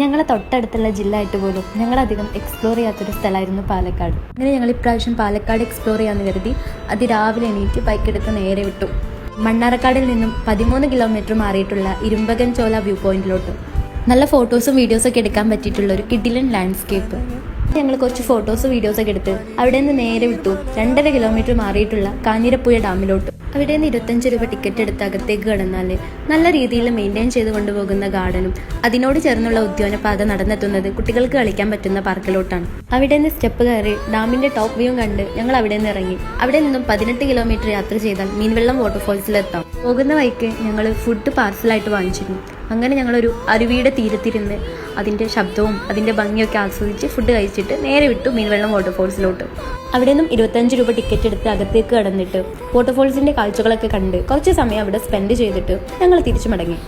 ഞങ്ങളെ തൊട്ടടുത്തുള്ള ജില്ല ആയിട്ട് പോലും ഞങ്ങളധികം എക്സ്പ്ലോർ ചെയ്യാത്തൊരു സ്ഥലമായിരുന്നു പാലക്കാട്. അങ്ങനെ ഞങ്ങൾ ഇപ്രാവശ്യം പാലക്കാട് എക്സ്പ്ലോർ ചെയ്യാമെന്ന് കരുതി അതിരാവിലെ എണീറ്റ് ബൈക്കെടുത്ത് നേരെ വിട്ടു. മണ്ണാറക്കാടിൽ നിന്നും പതിമൂന്ന് കിലോമീറ്റർ മാറിയിട്ടുള്ള ഇരുമ്പകൻ ചോല വ്യൂ പോയിന്റിലോട്ട് നല്ല ഫോട്ടോസും വീഡിയോസും ഒക്കെ എടുക്കാൻ പറ്റിയിട്ടുള്ള ഒരു കിഡിലൻ ലാൻഡ്സ്കേപ്പ് ഞങ്ങൾ കുറച്ച് ഫോട്ടോസ് വീഡിയോസ് ഒക്കെ എടുത്ത് അവിടെ നിന്ന് നേരെ വിട്ടു. രണ്ടര കിലോമീറ്റർ മാറിയിട്ടുള്ള കാഞ്ഞിരപ്പുഴ ഡാമിലോട്ട്. അവിടെ നിന്ന് ഇരുപത്തഞ്ച് രൂപ ടിക്കറ്റ് എടുത്ത് അകത്തേക്ക് കടന്നാൽ നല്ല രീതിയിൽ മെയിന്റെയിൻ ചെയ്ത് കൊണ്ടുപോകുന്ന ഗാർഡനും അതിനോട് ചേർന്നുള്ള ഉദ്യാനപാത നടന്നെത്തുന്നത് കുട്ടികൾക്ക് കളിക്കാൻ പറ്റുന്ന പാർക്കിലോട്ടാണ്. അവിടെ നിന്ന് സ്റ്റെപ്പ് കയറി ഡാമിന്റെ ടോപ്പ് വ്യൂ കണ്ട് ഞങ്ങൾ അവിടെ നിന്ന് ഇറങ്ങി. അവിടെ നിന്നും പതിനെട്ട് കിലോമീറ്റർ യാത്ര ചെയ്താൽ മീൻവെള്ളം വാട്ടർഫോൾസിലെത്താം പോകുന്ന വഴിക്ക് ഞങ്ങൾ ഫുഡ് പാർസലായിട്ട് വാങ്ങിച്ചിരുന്നു. അങ്ങനെ ഞങ്ങളൊരു അരുവിയുടെ തീരത്തിരുന്ന് അതിന്റെ ശബ്ദവും അതിന്റെ ഭംഗിയൊക്കെ ആസ്വദിച്ച് ഫുഡ് കഴിച്ചിട്ട് നേരെ വിട്ടു മീൻവെള്ളം വാട്ടർഫോൾസിലോട്ട് അവിടെ നിന്നും ഇരുപത്തഞ്ച് രൂപ ടിക്കറ്റ് എടുത്ത് അകത്തേക്ക് കടന്നിട്ട് വാട്ടർഫോൾസിന്റെ കാഴ്ചകളൊക്കെ കണ്ട് കുറച്ച് സമയം അവിടെ സ്പെൻഡ് ചെയ്തിട്ട് ഞങ്ങൾ തിരിച്ചു മടങ്ങി.